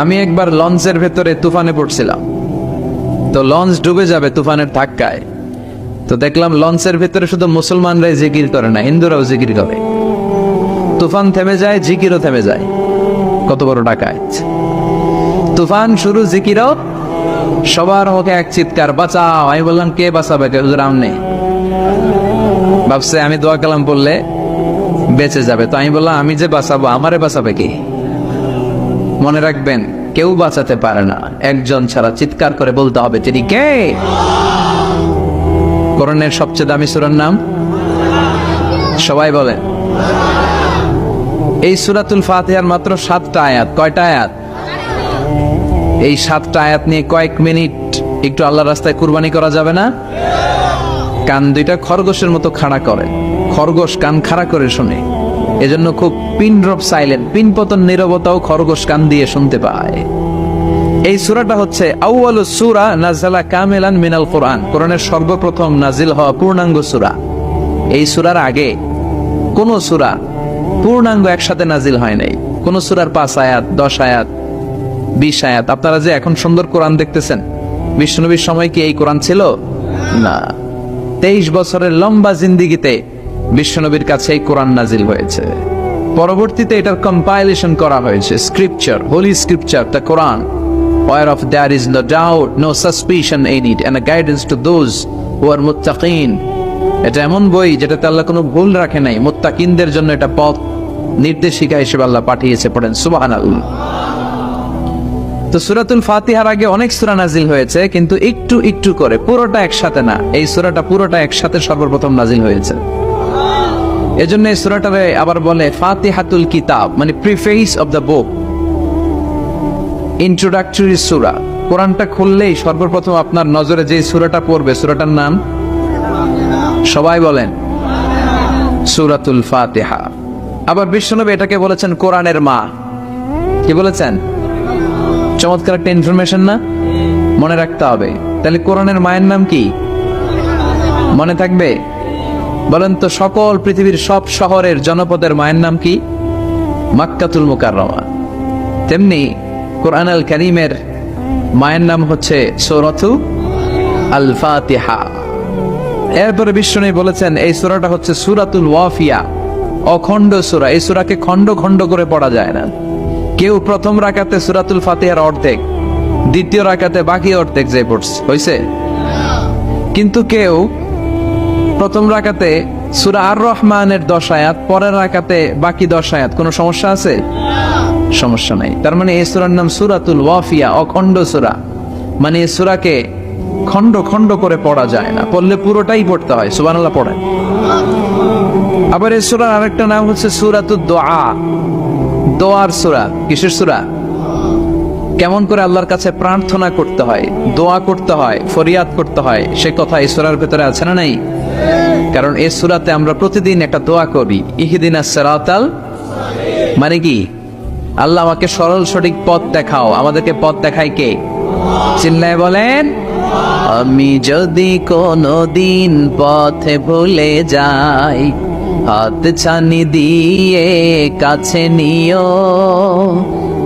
আমি একবার লঞ্চের ভেতরে তুফানে পড়ছিলাম। তো লঞ্চ ডুবে যাবে তুফানের ধাক্কায়। তো দেখলাম লঞ্চের ভেতরে শুধু মুসলমানরাই জিকির করে না, হিন্দুরাও জিকির করে। তুফান থেমে যায়, জিকিরও থেমে যায়। কত বড় ডাকায় তুফান শুরু জিকিরও, সবার মুখে এক চিৎকার, বাঁচাও। আমি বললাম, কে বাঁচাবে? হুজুর আমনে ভাবছে, আমি দোয়া কালাম বললে বেঁচে যাবে। তো আমি বললাম, আমি যে বাঁচাবো, আমারে বাঁচাবে কি? মনে রাখবেন, কেউ বাঁচাতে পারে না। একজন ছাড়া চিৎকার করে বলতে হবে, তিনি কে? করণের সবচেয়ে দামি সুরার নাম? সবাই বলেন। এই সুরাতুল ফাতিহার মাত্র সাতটা আয়াত। কয়টা আয়াত? এই সাতটা আয়াত নিয়ে কয়েক মিনিট একটু আল্লাহ রাস্তায় কুরবানি করা যাবে না? কান দুইটা খরগোশের মতো খাড়া করে। খরগোশ কান খাড়া করে শুনে। এজন্য খুব পিন ড্রপ সাইলেন্ট পিন পতন নীরবতাও খরগোশ কান দিয়ে শুনতে পায়। এই সূরাটা হচ্ছে আউয়ালু সূরা নাযালা কামিলান মিনাল কোরআন। কোরআনের সর্বপ্রথম নাজিল হওয়া পূর্ণাঙ্গ সূরা। এই সূরার আগে কোন সূরা পূর্ণাঙ্গ একসাথে নাজিল হয় নাই। কোন সূরার পাঁচ আয়াত, দশ আয়াত, বিশ আয়াত। আপনারা যে এখন সুন্দর কোরআন দেখতেছেন, বিষ্ণুনবীর সময় কি এই কোরআন ছিল? না। তেইশ বছরের লম্বা জিন্দিগিতে বিশ্বনবীর কাছে এই কোরআন নাজিল হয়েছে। পরবর্তীতে এটার কম্পাইলেশন করা হয়েছে। Scripture holy scripture the Quran where of there is no doubt, no suspicion in it, and a guidance to those who are muttaqin. এটা এমন বই যেটাতে আল্লাহ কোনো ভুল রাখে নাই। মুত্তাকিনদের জন্য এটা পথ নির্দেশিকা হিসেবে আল্লাহ পাঠিয়েছে পড়েন। সুবাহান তো সুরাতুল ফাতিহার আগে অনেক সূরা নাজিল হয়েছে কিন্তু একটু একটু করে পুরোটা একসাথে না। এই সূরাটা পুরোটা একসাথে সর্বপ্রথম নাজিল হয়েছে। এজন্য সূরাটারে আবার বলে ফাতিহাতুল কিতাব মানে preface of the book introductory সূরা। কোরআনটা খুললেই সর্বপ্রথম আপনার নজরে যে সূরাটা পড়বে, সূরাটার নাম? সবাই বলেন, সূরাতুল ফাতিহা। আবার বিশ্বনবী এটাকে বলেছেন কোরআনের মা। কি বলেছেন? চমৎকার একটা ইনফরমেশন না? মনে রাখতে হবে। তাহলে কোরআনের মায়ের নাম কি? মনে থাকবে? বলেন তো, সকল পৃথিবীর সব শহরের জনপদের মায়ের নাম কি? মাক্কাতুল মুকাররমা। তেমনি কোরআন আল করিমের মায়ের নাম হচ্ছে সৌরথু আল ফাতিহা এরপরে বিষ্ণু বলেছেন, এই সূরাটা হচ্ছে সুরাতুল ওয়াফিয়া, অখণ্ড সূরা। এই সূরাকে খণ্ড খণ্ড করে পড়া যায় না। কেউ প্রথম রাকাতে সুরাতুল ফাতিহার অর্ধেক, দ্বিতীয় রাকাতে বাকি অর্ধেক যে পড়ছে, হইছে? কিন্তু কেউ প্রথম রাকাতে সুরা আর রহমানের দশ আয়াত, পরের রাকাতে বাকি দশ আয়াত। কোনো সমস্যা আছে? সমস্যা নাই। তার মানে এই সুরার নাম সুরাতুল ওয়াফিয়া, অখণ্ড সুরা। মানে এই সুরাকে খণ্ড খণ্ড করে পড়া যায় না। পড়লে পুরোটাই পড়তে হয় সুবানাল্লাহ পড়েন। আবার এই সুরার আরেকটা নাম হচ্ছে সুরাতুল দোয়া দোয়ার সুরা, কিসের সুরা? কেমন করে আল্লাহর কাছে প্রার্থনা করতে হয়, দোয়া করতে হয়, ফরিয়াদ করতে হয়, সে কথা এই সুরার ভেতরে আছে না নাই? কারণ এই সুরাতে আমরা প্রতিদিন একটা দোয়া করি, ইহিদিনা সেরাতাল মানে কি? আল্লাহ আমাকে সরল সঠিক পথ দেখাও। আমাদেরকে পথ দেখায় কে? চিল্লায় বলেন, আমি যদি কোনো দিন পথে ভুলে যাই, হাত ছানি দিয়ে কাছে নিও।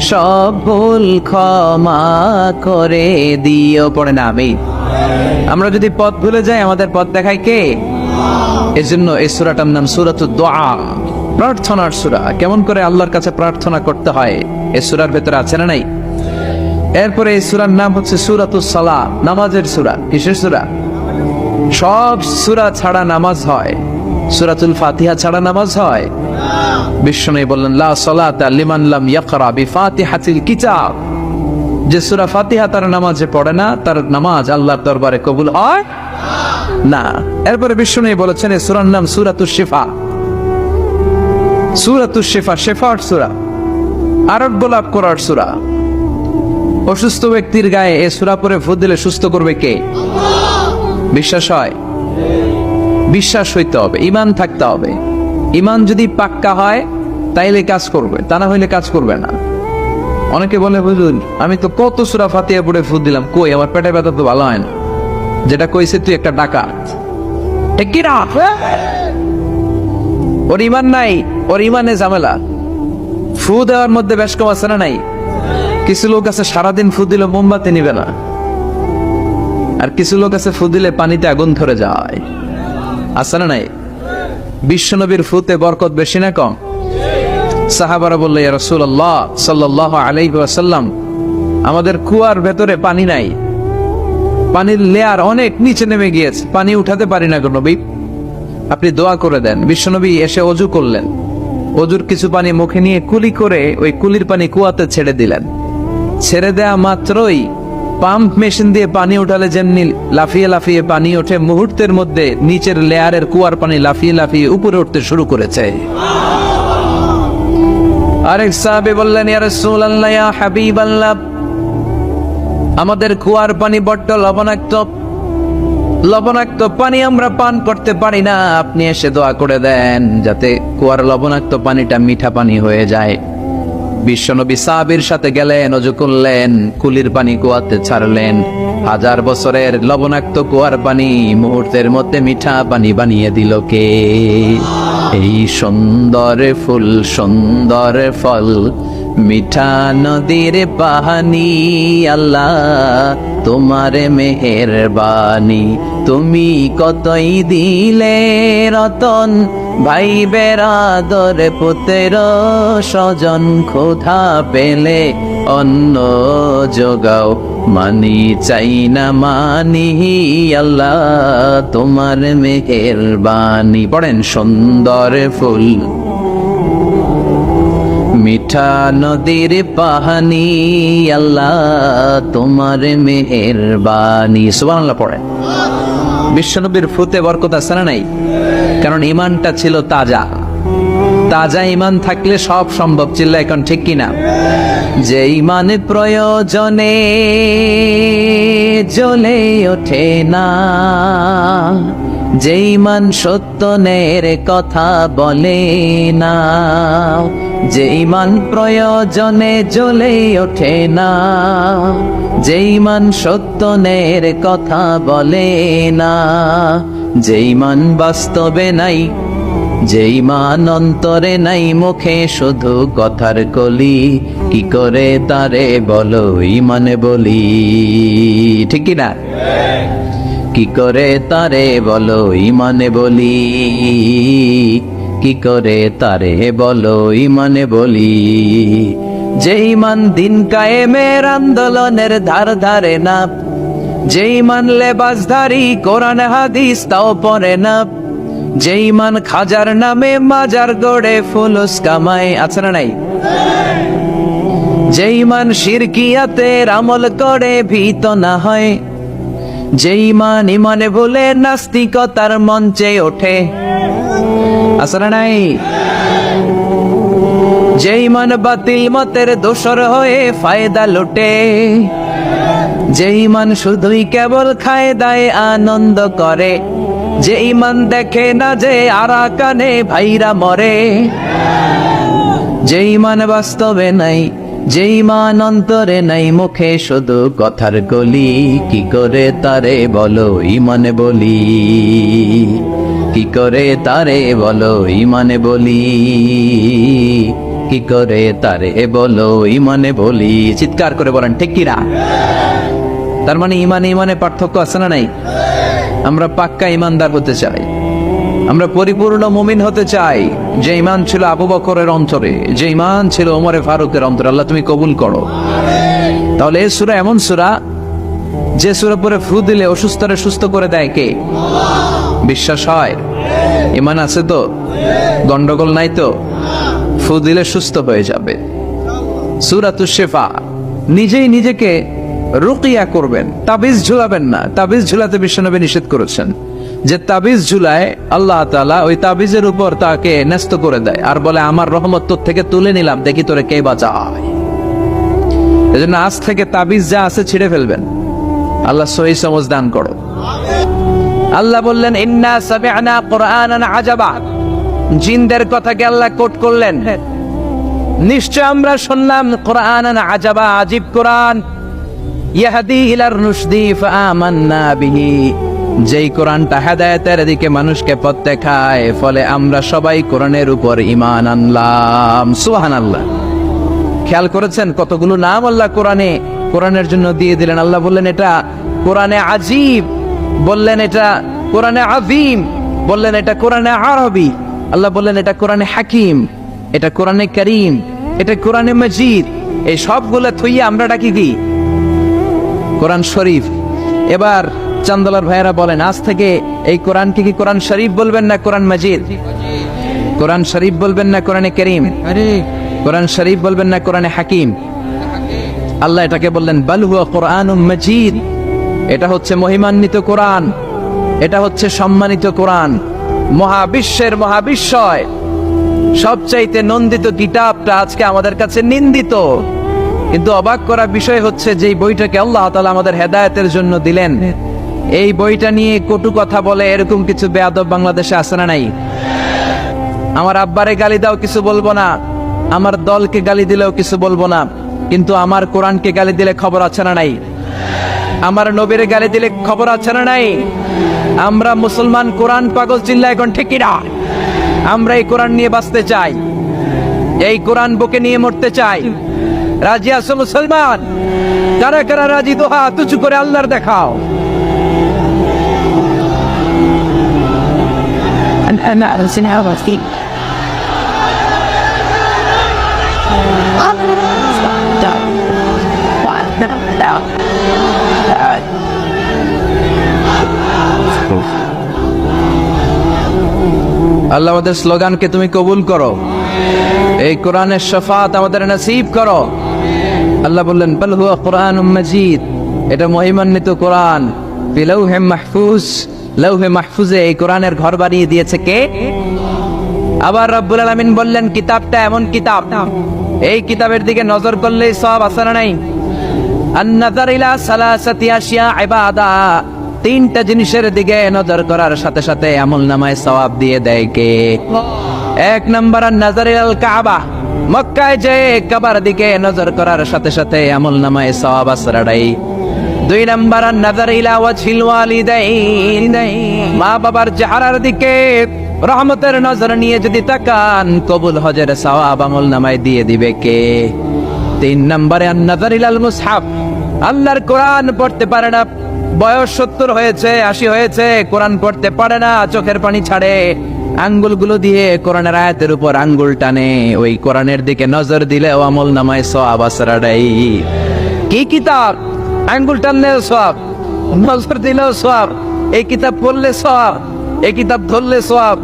সব ভুল ক্ষমা করে দিও। পড়ে না, আমি। আমরা যদি পথ ভুলে যাই, আমাদের পথ দেখায় কে? এজন্য এই সুরাটার নাম সুরাতুদ দোয়া। প্রার্থনার সুরা। কেমন করে আল্লাহর কাছে প্রার্থনা করতে হয়, এই সুরার ভেতরে আছে না নাই? এরপরে এই সুরার নাম হচ্ছে সুরাতুস সালাম নামাজের সুরা, কিসের সুরা? সব সুরা ছাড়া নামাজ হয়। সুরাতুল ফাতিহা ছাড়া নামাজ হয়। বিষ্ণু বললেন, লা সালাতা লিমান লাম ইয়াকরা বিফাতিহাতিল কিতাব। যে সুরা ফাতিহা তার নামাজে পড়ে না, তার নামাজ আল্লাহর দরবারে কবুল হয় না। এরপরে বিষ্ণু বলেছেন এই সুরার নাম সুরাতুস শিফা। সুরাতুস শিফা শেফার সুরা, আরোগ্য লাভ করার সুরা। অসুস্থ ব্যক্তির গায়ে এ সুরা পরে ভূত দিলে সুস্থ করবে কে? বিশ্বাস হয়। বিশ্বাস হইতে হবে ইমান থাকতে হবে। ইমান যদি পাক্কা হয়, তাইলে কাজ করবে, তা না হইলে কাজ করবে না। অনেকে বলে বুঝুন আমি তো কত সুরা ফাতিয়া পড়ে ফুদ দিলাম, কই? আমার পেটে ব্যথা তো ভালো হয় না। যেটা কইছে, তুই একটা ডাকাত। ঠিক ওর ইমান নাই, ওর ইমানে ঝামেলা। ফু দেওয়ার মধ্যে বেশ কম আছে না নাই? কিছু লোক আছে, সারাদিন ফু দিলে মোমবাতি নিবে না। আর কিছু লোক আছে ফু দিলে পানিতে আগুন ধরে যায়। আছে না নাই? বিশ্বনবীর ফুতে বরকত বেশি না কম? সাহাবারা বলল রাসূলুল্লাহ সাল্লাল্লাহু আলাইহি ওয়াসাল্লাম, আমাদের কুয়ার ভেতরে পানি নাই। পানির লেয়ার অনেক নিচে নেমে গিয়েছে। পানি উঠাতে পারি না নবী। আপনি দোয়া করে দেন। বিশ্বনবী এসে অজু করলেন। অজুর কিছু পানি মুখে নিয়ে কুলি করে ওই কুলির পানি কুয়াতে ছেড়ে দিলেন। ছেড়ে দেয়া মাত্রই পাম্প মেশিন দিয়ে পানি উঠালে যেমনি লাফিয়ে লাফিয়ে পানি ওঠে, মুহূর্তের মধ্যে নিচের লেয়ারের কুয়ার পানি লাফিয়ে লাফিয়ে উপরে উঠতে শুরু করেছে। আরেক সাহাবে বললেন আমাদের কুয়ার পানি বড্ড লবণাক্ত। লবণাক্ত পানি আমরা পান করতে পারি না, আপনি এসে দোয়া করে দেন, যাতে কুয়ার লবণাক্ত পানিটা মিঠা পানি হয়ে যায়। বিশ্বনবী সাহাবীর সাথে গেলেন, অজু করলেন, কুলির পানি কুয়াতে ছাড়লেন। হাজার বছরের লবণাক্ত কুয়ার পানি মুহূর্তের মধ্যে মিঠা পানি বানিয়ে দিল কে? এই সুন্দর ফুল, সুন্দর ফল, মিঠা নদীর পাহানি, আল্লাহ তোমার মেহেরবানি। তুমি কতই দিলে রতন ভাই বেরাদর পুতের স্বজন ক্ষুধা পেলে অন্ন যোগাও। মানি চাই না, মানি আল্লাহ, তোমার মেহেরবানি। পড়েন সুন্দর ফুল। মিঠা নদীর পাহানি, আল্লাহ, তোমার মেহেরবানি। সুবহানাল্লাহ পড়েন। বিশ্বনবীর ফুতে বরকত না নাই? কারণ ইমানটা ছিল তাজা। তাজা ইমান থাকলে সব সম্ভব ছিল এখন ঠিক কিনা যে ইমান প্রয়োজনে জ্বলে ওঠে না। যে ইমান সত্যনের কথা বলে না যে ইমান প্রয়োজনে জ্বলে ওঠে না যে ইমান সত্যনের কথা বলে না যে ইমান বাস্তবে নাই, যেই মান অন্তরে নাই, মুখে শুধু কথার কলি, কি করে তারে বলো, ইমানে বলি, ঠিক না কি করে তারে বলো, ইমানে বলি? কি করে তারে বলো, ইমানে বলি? যেই মান দিন কায়েমের আন্দোলনের ধার ধারে না, যেই মান লেবাসধারী কোরআন, হাদিস তাও পড়ে না, যেই মান খাজার নামে মাজার গড়ে ফুলুস কামাই, আছে না নাই? যেই মান শিরকিয়াতের আমল করে ভীত না হয় যেই মান ইমানে বলে নাস্তিকতার মঞ্চে ওঠে। না নাই? যেই মান বাতিল মতের দোসর হয়ে ফায়দা লোটে, যেই মান শুধুই কেবল খায় দায় আনন্দ করে যে ইমান দেখে না যে আরাকানে ভাইরা মরে যে ইমান বাস্তবে নাই যে ইমান অন্তরে নাই মুখে শুধু কথার গলি, কি করে তারে বলো ইমানে বলি? কি করে তারে বলো ইমানে বলি? কি করে তারে বলো ইমানে বলি? চিৎকার করে বলেন, ঠিক কিনা তার মানে ইমানে ইমানে পার্থক্য আছে না নাই? আমরা পাক্কা ইমানদার হতে চাই। আমরা পরিপূর্ণ মুমিন হতে চাই। যে ইমান ছিল আবু বকরের অন্তরে, যে ইমান ছিল ওমরে ফারুকের অন্তরে, আল্লাহ তুমি কবুল করো। তাহলে এই সুরা এমন সুরা, যে সুরা পরে ফু দিলে অসুস্থরে সুস্থ করে দেয় কে? বিশ্বাস হয়? ইমান আছে তো? গন্ডগোল নাই তো? ফু দিলে সুস্থ হয়ে যাবে। সুরাতু শেফা, নিজেই নিজেকে রুকিয়া করবেন। তাবিজ ঝুলাবেন না। তাবিজ ঝুলাতে বিশ্বনবী নিষেধ করেছেন। যে তাবিজ ঝুলায়, আল্লাহ তাআলা ওই তাবিজের উপর তাকে ন্যস্ত করে দেয় আর বলে, আমার রহমত তোর থেকে তুলে নিলাম, দেখি তোরে কে বাঁচায়। এজন্য আজ থেকে তাবিজ যা আছে ছিঁড়ে ফেলবেন। আল্লাহ সহি সমজ দান করো। আল্লাহ বললেন, ইন্না সামি'না কুরআনান আজাবা। জিনদের কথাকে আল্লাহ কোট করলেন। নিশ্চয় আমরা শুনলাম, কোরআনান আজাবা, আজিব কোরআন। ইয়াহদি ইলার রুশদি ফাআমান্না বিহি। যেই কোরআনটা হেদায়েতের দিকে মানুষকে পথ দেখায়, ফলে আমরা সবাই কোরআনের উপর ঈমান আনলাম। সুহান আল্লাহ খেয়াল করেছেন কতগুলো নাম আল্লাহ কোরআনে? কোরআনের জন্য দিয়ে দিলেন। আল্লাহ বললেন, এটা কোরআনে আজিব বললেন, এটা কোরআনে আযীম, বললেন, এটা কোরআনে আরবি, আল্লাহ বললেন, এটা কোরআনে হাকিম, এটা কোরআনে করিম, এটা কোরআনে মজিদ, এই সবগুলো থইয়ে আমরা ডাকি কি? কোরআন শরীফ। এবার চান্দলার ভাইয়েরা বলেন, আজ থেকে এই কোরআনকে কি কোরআন শরীফ বলবেন না কোরআন মজিদ? কোরআন শরীফ বলবেন না কোরআনে করিম? কোরআন শরীফ বলবেন না কোরআনে হাকিম? আল্লাহ এটাকে বললেন, বাল হুয়া কোরআন মজিদ। এটা হচ্ছে মহিমান্বিত কোরআন। এটা হচ্ছে সম্মানিত কোরআন। মহাবিশ্বের মহাবিশ্বয়। সবচাইতে নন্দিত কিতাবটা আজকে আমাদের কাছে নিন্দিত। কিন্তু অবাক করা বিষয় হচ্ছে যে বইটাকে আল্লাহ তাআলা আমাদের হেদায়তের জন্য দিলেন এই বইটা নিয়ে কটু কথা বলে এরকম কিছু বেয়াদব বাংলাদেশে আছে না নাই? আমার আব্বারে গালি দাও কিছু বলব না, আমার দলকে গালি দিলেও কিছু বলব না, কিন্তু আমার কোরআনকে গালি দিলে খবর আছে না নাই? আমার নবীর গালি দিলে খবর আছে না নাই? আমরা মুসলমান কোরআন পাগল চিল্লা এখন ঠিকিরা আমরা এই কোরআন নিয়ে বাঁচতে চাই, এই কোরআন বুকে নিয়ে মরতে চাই। রাজি আছো মুসলমান? কারা কারা রাজি? দোহা, তুচু করে আল্লাহর দেখাও। and that is in how I আল্লাহ আমাদের স্লোগানকে তুমি কবুল করো। এই কোরআনের শফাত আমাদের নসিব করো। আল্লাহ বললেন, বল হুয়া কোরআন মজিদ। এটা মহিমান্বিত কোরআন। পিলাউ হেম মাহফুজ। লৌহে মাহফুজে এই কোরআনের ঘর বানিয়ে দিয়েছে কে? আবার রব্বুল আলামিন বললেন, কিতাবটা এমন কিতাব। এই কিতাবের দিকে নজর করলেই সব না নাই? তিনটা জিনিসের দিকে নজর করার সাথে সাথে আমল নামায় সওয়াব দিয়ে দেয় কে? এক নম্বর নজর আল কাবা। মক্কায় যে কাবার দিকে নজর করার সাথে সাথে আমল নামায় সওয়াব আসরাড়াই দুই নম্বর নজর মা বাবার চেহারার দিকে রহমতের নজর নিয়ে যদি তাকান, কবুল হজের সওয়াব আমল নামায় দিয়ে দিবে কে? তিন নম্বরে নজর ইলাল মুসহাফ আল্লাহর কোরআন পড়তে পারে না, বয়স সত্তর হয়েছে, আশি হয়েছে, কোরআন পড়তে পারে না, চোখের পানি ছাড়ে। আঙ্গুলগুলো দিয়ে কোরআনের আয়াতের উপর আঙ্গুল টানে, ওই কোরআনের দিকে নজর দিলে ও আমল নামায় সওয়াব আসরাডাই কি কিতাব? আঙ্গুল টানলে সব, নজর দিলেও সব, এই কিতাব পড়লে সব, এই কিতাব ধরলে সব,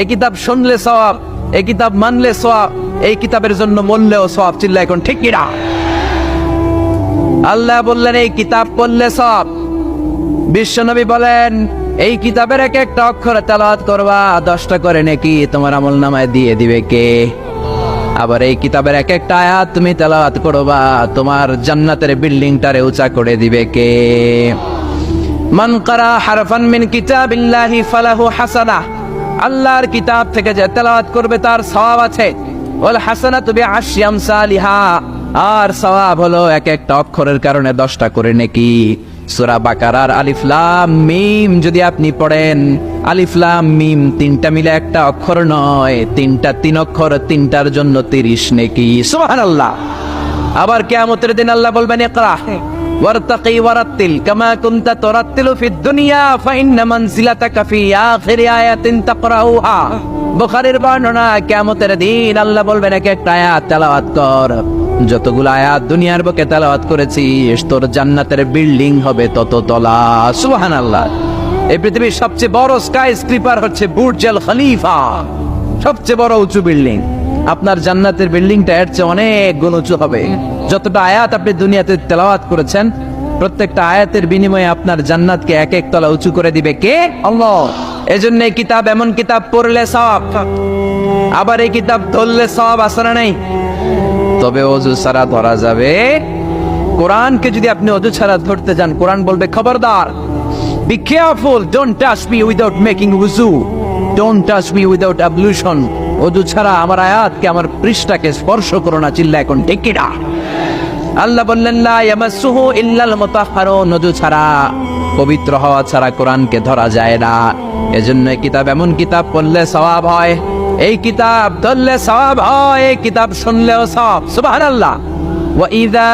এই কিতাব শুনলে সব, এই কিতাব মানলে সব, এই কিতাবের জন্য মরলেও সব চিল্লা এখন ঠিক কিনা? আল্লাহ বললেন, এই কিতাব পড়লে সব। বিশ্বনবী বলেন, এই কিতাবের এক একটা অক্ষরে তেলাওয়াত করবা, দশটা করে নাকি তোমার আমল নামায় দিয়ে দিবে কে? আবার এই কিতাবের এক একটা আয়াত তুমি তেলাওয়াত করবা, তোমার জান্নাতের বিল্ডিংটারে উঁচা করে দিবে কে? মান কারা হারফান মিন কিতাবিল্লাহি ফালাহু হাসানা, আল্লাহর কিতাব থেকে যে তেলাওয়াত করবে তার সওয়াব আছে। ওয়াল হাসানাতু বিআশরি আমসালিহা আর সওয়াব হলো এক একটা অক্ষরের কারণে দশটা করে নাকি। সূরা বাকারার আলিফ লাম মিম, যদি আপনি পড়েন আলিফলাম মিম তিনটা মিলে একটা অক্ষর নয়, তিনটা তিন অক্ষর, তিনটার জন্য তিরিশ নেকি। সুবহানাল্লাহ। আবার কিয়ামতের দিন আল্লাহ বলবেন, ইকরা, ওয়ারতাকি ওয়ারাত্তিল, কামা কুনতা তুরাত্তিলু ফিদ দুনিয়া ফাইন্না মানজিলাতাকা ফি আখিরি আয়াতিন তাকরাউহা। বুখারীর বর্ণনা কিয়ামতের দিন আল্লাহ বলবেন, এক একটা আয়াত তেলাওয়াত কর। যতগুলো আয়াত দুনিয়ার বুকে তেলাওয়াত করেছিস তোর জান্নাতের বিল্ডিং হবে তত তলা। সুহান আল্লাহ এই পৃথিবীর সবচেয়ে বড় স্কাই স্ক্রিপার হচ্ছে বুর্জ আল খলিফা সবচেয়ে বড় উঁচু বিল্ডিং আপনার জান্নাতের বিল্ডিংটা এর চেয়ে অনেক গুণ উঁচু হবে। যতটা আয়াত আপনি দুনিয়াতে তেলাওয়াত করেছেন, প্রত্যেকটা আয়াতের বিনিময়ে আপনার জান্নাতকে এক এক তলা উঁচু করে দিবে কে? আল্লাহ। এজন্য এই কিতাব এমন কিতাব পড়লে সব আবার এই কিতাব ধরলে সব আসরা নেই? তবে অজু ছাড়া ধরা যাবে কোরআনকে যদি আপনি অজু ছাড়া ধরতে যান কোরআন বলবে খবরদার Be careful, don't touch me without making wuzu. Don't touch me without ablution. অজু ছাড়া আমার আয়াতকে আমার পৃষ্ঠাকে স্পর্শ করো না চিল্লা এখন টেকিরা আল্লাহ বললেন লা ইয়ামাসসুহু ইল্লাল মুতাহহারুন অজু ছাড়া পবিত্র হওয়া ছাড়া কোরআনকে ধরা যায় না এজন্য কিতাব এমন কিতাব পড়লে সওয়াব হয় এই কিতাব ধরলে সওয়াব হয় এই কিতাব শুনলেও সওয়াব সুবহানাল্লাহ ওয়া ইযা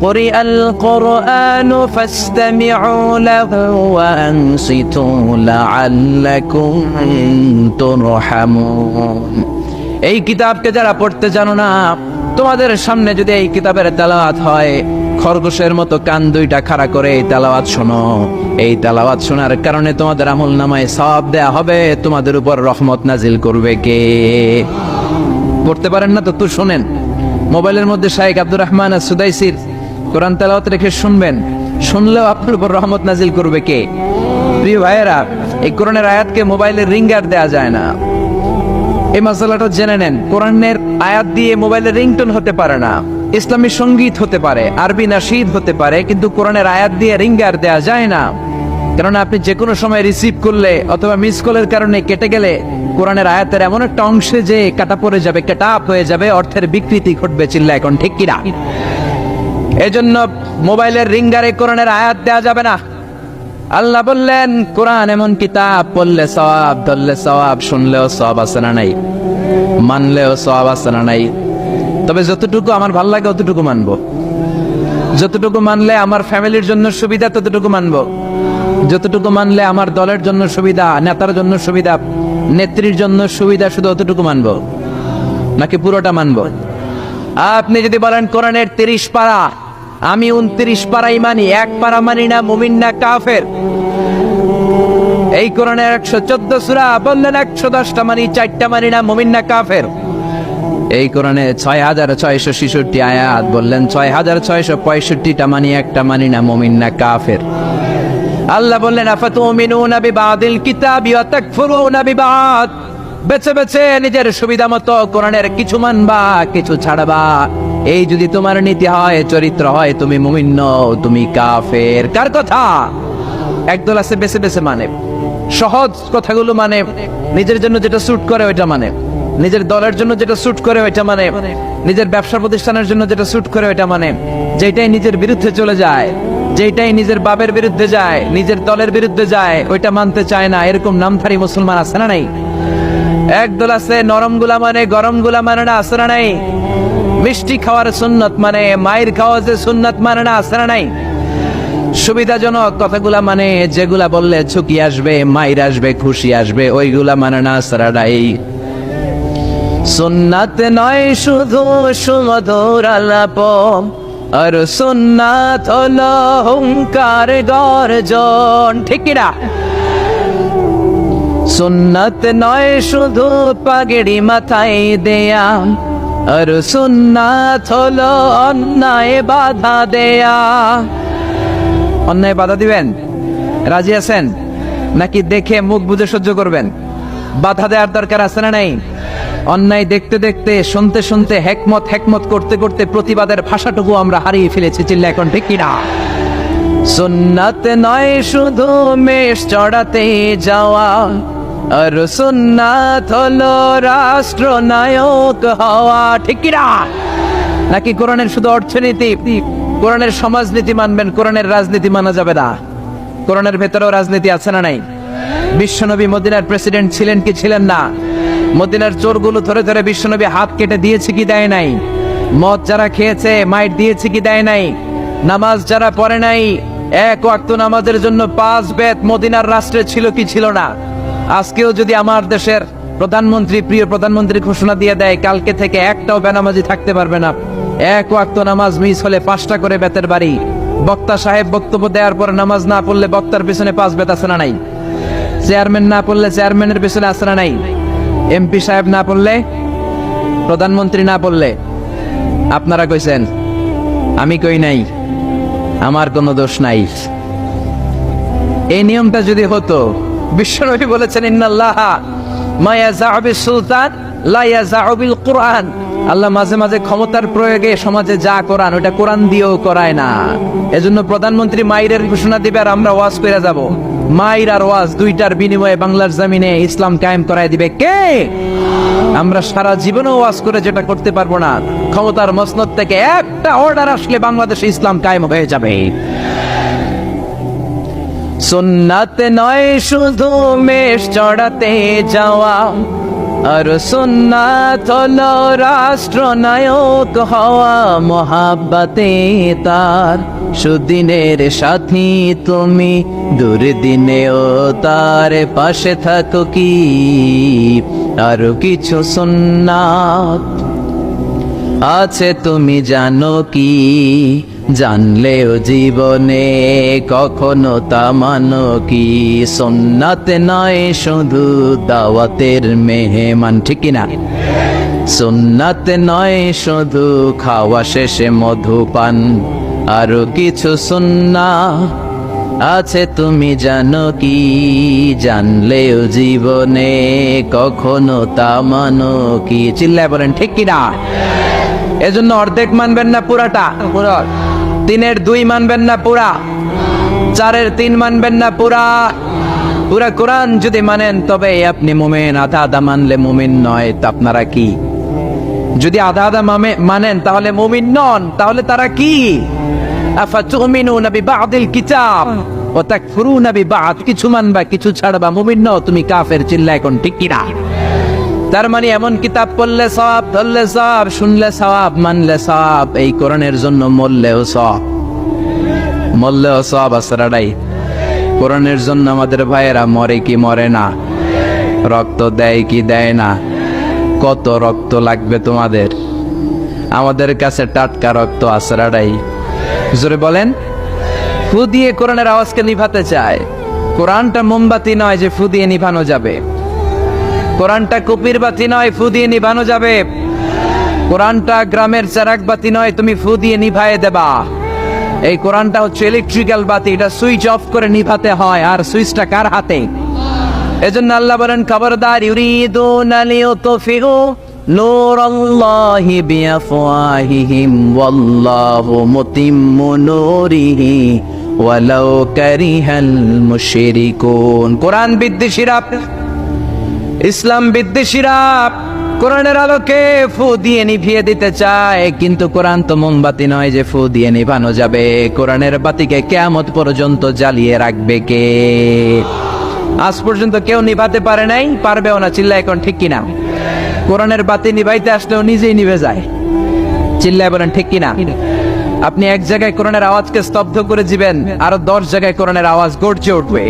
قرئ القرآن فاستمعوا له وأنصتوا لعلكم ترحمون এই কিতাবকে যারা পড়তে জানো না তোমাদের সামনে যদি এই কিতাবের তেলাওয়াত হয় খরগোশের মতো কান দুইটা খাড়া করে এই তেলাওয়াত শোনো। এই তেলাওয়াত শোনার কারণে তোমাদের আমল নামায় সব দেয়া হবে। তোমাদের উপর রহমত নাজিল করবে কে? পড়তে পারেন না তো তুই শোনেন। মোবাইলের মধ্যে শাহেক আব্দুর রহমান আর সুদাইসির কোরআন তেলাওয়াত রেখে শুনবেন। শুনলেও আপনার উপর রহমত নাজিল করবে কে? প্রিয় ভাইয়েরা, এই কোরআনের আয়াতকে মোবাইলের রিঙ্গার দেয়া যায় না। এই মশলাটা জেনে নেন। কোরআনের আয়াত দিয়ে মোবাইলের রিংটোন হতে পারে না। ইসলামী সংগীত হতে পারে, আরবি নাশিদ হতে পারে, কিন্তু কোরআনের আয়াত দিয়ে রিঙ্গার দেয়া যায় না। কেননা আপনি যে কোনো সময় রিসিভ করলে অথবা মিস কলের কারণে কেটে গেলে কোরআনের আয়াতের এমন একটা অংশে যে কাটা পড়ে যাবে, কেটা আপ হয়ে যাবে, অর্থের বিকৃতি ঘটবে চিল্লা এখন ঠিক কিনা? এজন্য মোবাইলের রিঙ্গারে কোরআনের আয়াত দেয়া যাবে না। আল্লাহ বললেন, কোরআন এমন কিতাব, পড়লে সওয়াব, ধরলে সওয়াব, শুনলেও সওয়াব আছে না নাই, মানলেও সওয়াব আছে না নাই। তবে যতটুকু আমার ভালো লাগে, অতটুকু মানব। যতটুকু মানলে আমার ফ্যামিলির জন্য সুবিধা, ততটুকু মানব। যতটুকু মানলে আমার দলের জন্য সুবিধা, নেতার জন্য সুবিধা, নেত্রীর জন্য সুবিধা, শুধু অতটুকু মানব। নাকি পুরোটা মানব? আপনি যদি বলেন, কোরআনের তিরিশ পারা, আমি উনত্রিশ পারাই মানি, এক পারা মানি না, মুমিন না, কাফের। এই কোরআনের একশো চোদ্দ সুরা বললেন, একশো দশটা মানি, চারটা মানি না, মুমিন না, কাফের। এই কোরআনে ছয় হাজার ছয়শো ছেষট্টি আয়াত বললেন, ছয় হাজার ছয়শো পঁয়ষট্টিটা মানি, একটা মানি না, মমিন না, কাফের। আল্লাহ বললেন, আফাতুমিনুনা বিবাদিল কিতাবি ওয়া তাকফুরুনা বিবাদ। বেছে বেছে নিজের সুবিধা মতো কোরআনের কিছু মানবা, কিছু ছাড়বা। এই যদি তোমার নীতি হয়, চরিত্র হয়, তুমি মুমিন নও, তুমি কাফের। কার কথা? একদল আছে বেছে বেছে মানে। সহজ কথাগুলো মানে নিজের জন্য যেটা স্যুট করে, ওইটা মানে। নিজের দলের জন্য যেটা স্যুট করে ওইটা মানে নিজের ব্যবসা প্রতিষ্ঠানের জন্য যেটা স্যুট করে ওইটা মানে যেটাই নিজের বিরুদ্ধে চলে যায় যেটাই নিজের বাপের বিরুদ্ধে যায়, নিজের দলের বিরুদ্ধে যায়, ওইটা মানতে চায় না, এরকম নামধারী মুসলমান আছে না নাই? একদল আছে, নরমগুলা মানে গরমগুলা মানে না, আছে না নাই? মিষ্টি খাওয়ার সুন্নত মানে মায়ের খাওয়া যে সুন্নত মানে না, আছে না নাই? সুবিধাজনক কথাগুলা মানে যেগুলা বললে ঝুঁকি আসবে মাইর আসবে, খুশি আসবে, ওইগুলা মানে না সারা নাই? সুন্নাত নয়, শুধু সুমধুর আলাপ আর সুন্নাত হলো হুঙ্কার গর্জন। ঠিক না সুন্নাত নয়, শুধু পাগড়ি মাথায় দেয়া আর সুন্নাত হলো অন্যায় বাধা দেয়া অন্যায় বাধা দিবেন? রাজি আছেন? নাকি দেখে মুখ বুঝে সহ্য করবেন? বাধা দেওয়ার দরকার আছে না নাই? অন্যায় দেখতে দেখতে, শুনতে শুনতে, হেকমত হেকমত করতে করতে প্রতিবাদের ভাষাটুকু আমরা হারিয়ে ফেলেছি, চিল্লা এখন ঠিক কিনা? সুন্নাত নয়, শুধু মেষ চড়াতে যাওয়া। আর সুন্নাত হলো রাষ্ট্র নায়ক হওয়া, ঠিক কিনা? নাকি কোরআনের শুধু অর্থনীতি? কোরআনের সমাজনীতি মানবেন, কোরআনের রাজনীতি মানা যাবে না। কোরআনের ভেতরেও রাজনীতি আছে না নাই? বিশ্বনবী মদিনার প্রেসিডেন্ট ছিলেন কি ছিলেন না? মদিনার চোরগুলো ধরে ধরে বিশ্বনবী হাত কেটে দিয়েছে কি দেয় নাই? মদ যারা খেয়েছে মাইট দিয়েছে কি দেয় নাই? নামাজ যারা পড়ে নাই, এক ওয়াক্ত নামাজের জন্য পাঁচ বেত মদিনার রাষ্ট্রে ছিল কি ছিল না? আজকেও যদি আমার দেশের প্রধানমন্ত্রী, প্রিয় প্রধানমন্ত্রী ঘোষণা দিয়ে দেয়, কালকে থেকে একটাও বেনামাজি থাকতে পারবে না। এক ওয়াক্ত নামাজ মিস হলে পাঁচটা করে বেতের বাড়ি। বক্তা সাহেব বক্তব্য দেওয়ার পর নামাজ না পড়লে বক্তার পিছনে পাঁচ বেত আছে না নাই? চেয়ারম্যান না পড়লে চেয়ারম্যানের পেছনে আসরা নাই? এমপি সাহেব না পড়লে, প্রধানমন্ত্রী না পড়লে, আপনারা কইছেন, আমি কই নাই, আমার কোনো দোষ নাই। এই নিয়মটা যদি হতো, বিশ্বনবী বলেছেন, ইন্নাল্লাহ মায়া জাহাবি সুলতান লাইয়া কোরআন। আল্লাহ মাঝে মাঝে ক্ষমতার প্রয়োগে সমাজে যা করান, ওটা কোরআন দিয়েও করায় না। এজন্য প্রধানমন্ত্রী মাইরের ঘোষণা দিবে আর আমরা ওয়াজ করে যাব। মাইর আর ওয়াজ দুইটার বিনিময়ে বাংলার জমিনে ইসলাম কায়েম করায় দিবে কে? আমরা সারা জীবনে ওয়াজ করে যেটা করতে পারব না। ক্ষমতার মসনদ থেকে একটা অর্ডার আসলে বাংলাদেশে ইসলাম কায়েম হয়ে যাবে। সুন্নাত নয়, শুধু মেষ চড়াতে যাওয়া। আর সুন্নাত হলো রাষ্ট্রনায়ক হওয়া মহাব্বাতে তার। সুদিনের সাথী তুমি, দুর্দিনেও তার পাশে থাকো কি? আরও কিছু সুন্নাত আছে তুমি জানো কি? জানলেও জীবনে কখনো তা মানো কি? সন্নাতে নয়, শুধু দাওয়াতের মেহমান, ঠিক না সুন্নাতে নয়, শুধু খাওয়া শেষে মধুপান আরও কিছু সুন্না আছে, তুমি জানো কি? জানলেও জীবনে কখনো তা মানো কি? চিল্লায় বলেন, ঠিক কিনা? এজন্য অর্ধেক মানবেন না পুরাটা? পুরা। তিনের দুই মানবেন না পুরা, চারের তিন মানবেন না পুরা। পুরা কোরআন যদি মানেন, তবে আপনি মুমিন। আধা আধা মানলে মুমিন নয়, তা আপনারা কি? যদি আধা আধা মানেন, তাহলে মুমিন নন, তাহলে তারা কি? আফাতুমিনুনা বিবাদিল কিতাব, ওয়া তাকফুরুনা বিবাদ। কিছু মানবা, কিছু ছাড়বা, মুমিন নও, তুমি কাফের চিল্লা এখন ঠিক কিনা? তার মানে এমন কিতাব পড়লে সব ধরলে সব শুনলে সব মানলে সব এই কোরআনের জন্য মরলেও সব মরলেও সব আসরাডাই কোরআনের জন্য আমাদের ভাইয়েরা মরে কি মরে না। রক্ত দেয় কি দেয় না। কত রক্ত লাগবে তোমাদের? আমাদের কাছে টাটকা রক্ত আসরাডাই জোরে বলেন। ফু দিয়ে কোরআনের আওয়াজকে নিভাতে চায়। কোরআনটা মোমবাতি নয় যে ফু দিয়ে নিভানো যাবে। কোরআনটা কুপির বাতি নয়, ফু দিয়ে নিভানো যাবে। কোরআনটা গ্রামের চারাক বাতি নয়, তুমি ফু দিয়ে নিভায়ে দেবা। এই কোরআনটা হচ্ছে ইলেকট্রিক্যাল বাতি, এটা সুইচ অফ করে নিভাতে হয়। আর সুইচটা কার হাতে? এজন্য আল্লাহ বলেন, খবরদার ইউরিদুনা লিউতফিউ নূরাল্লাহি বিআফওয়াহিহিম, ওয়াল্লাহু মুতিম্মু নূরিহি, ওয়ালাউ কারিহাল মুশরিকুন। কোরআন বিদ্বেষীরা ইসলাম বিদ্বেষীরা কোরআনের আলোকে ফু দিয়ে নিভিয়ে দিতে চায়, কিন্তু কোরআন তো মোমবাতি নয় যে ফু দিয়ে নিভানো যাবে। কোরআনের বাতিকে কেয়ামত পর্যন্ত জ্বালিয়ে রাখবে কে? আজ পর্যন্ত কেউ নিভাতে পারে নাই, পারবেও না চিল্লা এখন ঠিক কিনা? কোরআনের বাতি নিভাইতে আসলেও নিজেই নিভে যায়। চিল্লায় বলেন ঠিক কিনা? আপনি এক জায়গায় কোরআনের আওয়াজকে স্তব্ধ করে দিবেন, আরও দশ জায়গায় কোরআনের আওয়াজ গর্জে উঠবে।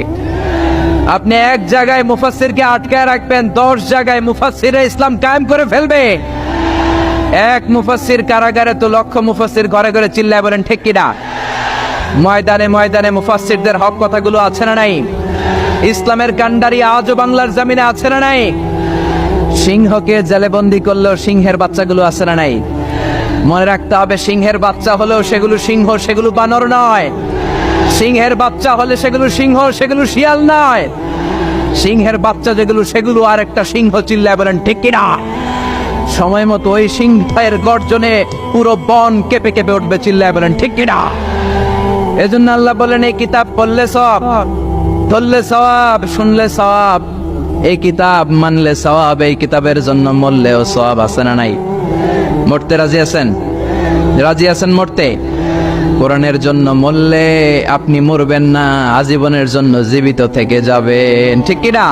আপনি এক জায়গায় মুফাসসিরকে আটকায় রাখবেন, দশ জায়গায় মুফাসসিরে ইসলাম কায়েম করে ফেলবে। এক মুফাসসির কারাগারে তো লক্ষ মুফাসসির ঘরে ঘরে চিল্লায় বলেন, ঠিক কিনা? ময়দানে ময়দানে মুফাসসিরদের হক কথাগুলো আছে না নাই? ইসলামের কান্ডারি আজও বাংলার জমিনে আছে না নাই? সিংহকে জেলেবন্দি করলেও সিংহের বাচ্চাগুলো আছে না নাই? মনে রাখতে হবে, সিংহের বাচ্চা হলেও সেগুলো সিংহ, সেগুলো বানর নয়। সিংহের বাচ্চা হলে সেগুলো সিংহ, সেগুলো শিয়াল নয়। সিংহের বাচ্চা যেগুলো, সেগুলো আর একটা সিংহ চিল্লায় বলেন, ঠিক কিনা? সময় মতো ওই সিংহের গর্জনে পুরো বন কেঁপে কেঁপে উঠবে চিল্লায় বলেন, ঠিক কিনা? এজন্য আল্লাহ বলেন, এই কিতাব পড়লে সব, ধরলে সওয়াব শুনলে সওয়াব এই কিতাব মানলে সওয়াব এই কিতাবের জন্য মরলেও সওয়াব আছে না নাই? মরতে রাজি আছেন? রাজি আছেন মরতে? কোরআনের জন্য মরলে আপনি মরবেন না আজীবনের জন্য জীবিত থেকে যাবেন ঠিক কি না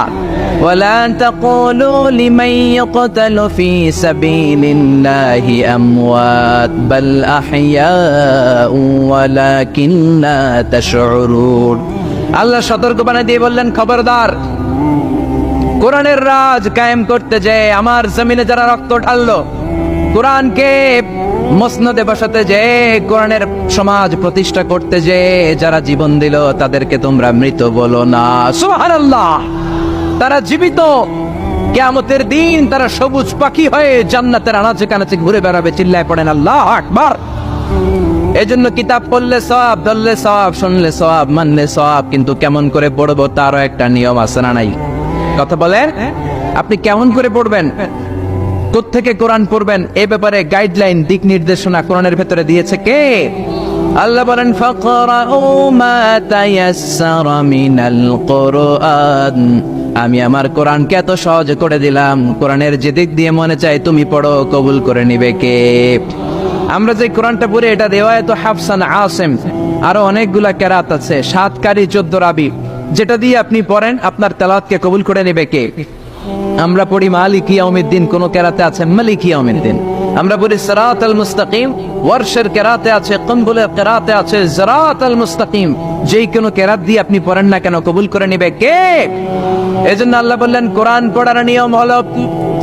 ولا تقولوا لمن يقتل في سبيل الله أموات بل أحياء ولكن لا تشعرون আল্লাহ সতর্ক বানিয়ে দিয়ে বললেন খবরদার কোরআনের রাজ কায়েম করতে যে আমার জমিনে যারা রক্ত ঢাললো কোরআনকে মসনদে বসাতে যে কোরআনের সমাজ প্রতিষ্ঠা করতে যে যারা জীবন দিল, তাদেরকে তোমরা মৃত বলো না। সুবহানাল্লাহ! তারা জীবিত। কেয়ামতের দিন তারা সবুজ পাখি হয়ে জান্নাতের আনাচে কানাচে ঘুরে বেড়াবে, চিল্লায় পড়েন, আল্লাহ আকবার! এজন্য কিতাব পড়লে সব ধরলে সব শুনলে সব মানলে সব কিন্তু কেমন করে পড়ব তারও একটা নিয়ম আছে না নাই? কথা বলেন? আপনি কেমন করে পড়বেন? কোত্থেকে কোরআন পড়বেন? এ ব্যাপারে গাইডলাইন দিক নির্দেশনা কোরআনের ভেতরে দিয়েছে কে? আল্লাহ বলেন আমি আমার কোরআনকে এত সহজ করে দিলাম। কোরআনের যে দিক দিয়ে মনে চাই তুমি পড়ো, কবুল করে নিবে কে? আমরা যে কোরআনটা পড়ে, এটা রেওয়ায়ত হাফসান আসেম। আরও অনেকগুলা কেরাত আছে সাত কারি চোদ্দ রাবি। যেটা দিয়ে আপনি পড়েন, আপনার তেলাওয়াতকে কবুল করে নেবে কে? আমরা পড়ি মালিক ইয়াউমিদ্দিন, কোন কেরাতে আছে মালিক ইয়াউমিদ্দিন। আমরা পড়ি সিরাত আল মুস্তাকিম, ওয়ার্শের কেরাতে আছে, কম্বুলের কেরাতে আছে সিরাত আল মুস্তাকিম। যেই কোনো কেরাত দিয়ে আপনি পড়েন না কেন, কবুল করে নেবে কে? এজন্য আল্লাহ বললেন, কোরআন পড়ার নিয়ম হলো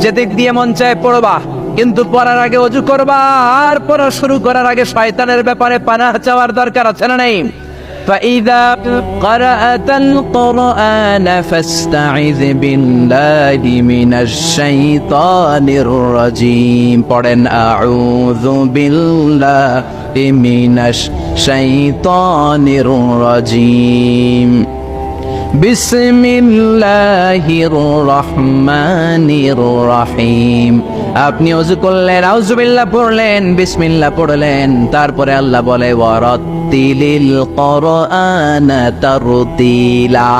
যে দিক দিয়ে মন চায় পড়বা, কিন্তু পড়ার আগে অজু করবা, আর পড়া শুরু করার আগে শয়তানের ব্যাপারে পানাহ চাওয়ার দরকার আছে না নাই? فإذا قرأت القرآن فاستعذ بالله من الشيطان الرجيم. قرن أعوذ بالله من الشيطان الرجيم. بسم الله الرحمن الرحيم আপনি অজু করলেন আউজুবিল্লাহ পড়লেন বিসমিল্লাহ পড়লেন তারপরে আল্লাহ বলে ওয়ারাত্তিলিল কোরআন তারতিলা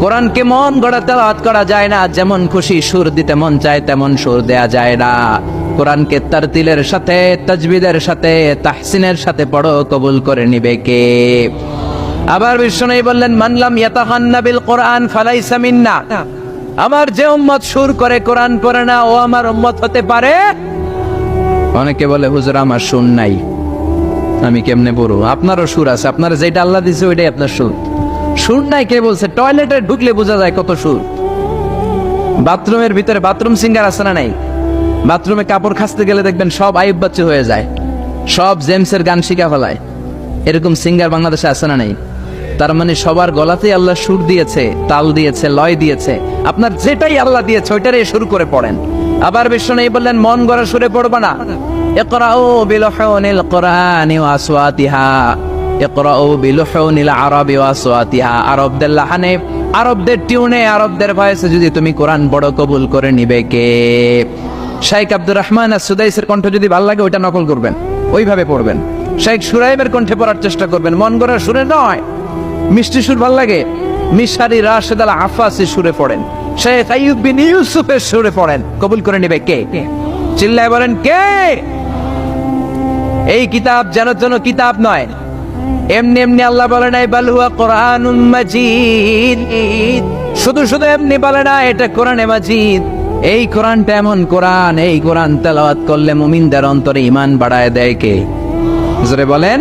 কোরআনকে মন গড়া তেলাওয়াত করা যায় না যেমন খুশি সুর দিতে মন চায় তেমন সুর দেয়া যায় না কোরআনকে তারতিলের সাথে তাজবিদের সাথে তাহসিনের সাথে পড়ো কবুল করে নিবে কে আবার বিষ্ণু বললেন মানলাম ইয়াতাহান্না বিল কোরআন ফালাইসা মিন্না। আমার যে উম্মত সুর করে কোরআন পড়ে না ও আমার উম্মত হতে পারে? অনেকে বলে হুজুর আমার সুর নাই। আমি কেমনে পড়ব? আপনারও সুর আছে। আপনার যেটা আল্লাহ দিছে ওইটাই আপনার সুর। সুর নাই কে বলছে? টয়লেটে ঢুকলে বোঝা যায় কত সুর। বাথরুমের ভিতরে বাথরুম সিঙ্গার আছে না নাই? বাথরুমে কাপড় খাসতে গেলে দেখবেন সব আইব বাচ্চা হয়ে যায়। সব জেমসের গান শিখা ফেলায়। এরকম সিঙ্গার বাংলাদেশে আছে না নাই? তার মানে সবার গলাতেই আল্লাহ সুর দিয়েছে, তাল দিয়েছে, লয় দিয়েছে। আপনার যেটাই আল্লাহ দিয়েছে, ওইটারই শুরু করে পড়েন। আবার বিশ্ব নেই বললেন, মন গড়া সুরে পড়বা না। কোরআনি ওয়া আসওয়াতিহা। ইকরাউ বিলহুনিল আরবি ওয়া আসওয়াতিহা। আরবদের লাহানে, আরবদের টিউনে, আরবদের ভয়েসে যদি তুমি কোরআন বড় কবুল করে নিবে কে? শাইখ আব্দুর রহমান আর সুদাইসের কণ্ঠ যদি ভালো লাগে, ওইটা নকল করবেন। ওইভাবে পড়বেন। শাইখ সুরাইবের কণ্ঠে পড়ার চেষ্টা করবেন। মন গড়ার সুরে নয়। মিষ্টি সুর ভালো লাগে? মিশারি রাশেদ আল আফাসি সুরে পড়েন। শেখ আইয়ুব বিন ইউসুফের সুরে পড়েন। কবুল করে নেবে কে? চিল্লায় বলেন কে? এই কিতাব যেন যেন কিতাব নয়। এমনি এমনি আল্লাহ বলে নাই বাল হুয়া কোরআনুম মাজিদ। শুধু শুধু এমনি বলে না এটা কোরআনে মাজিদ। এই কোরআনটা এমন কোরআন এই কোরআন তেলাওয়াত করলে মুমিনদের অন্তরে ইমান বাড়ায় দেয় কে? জোরে বলেন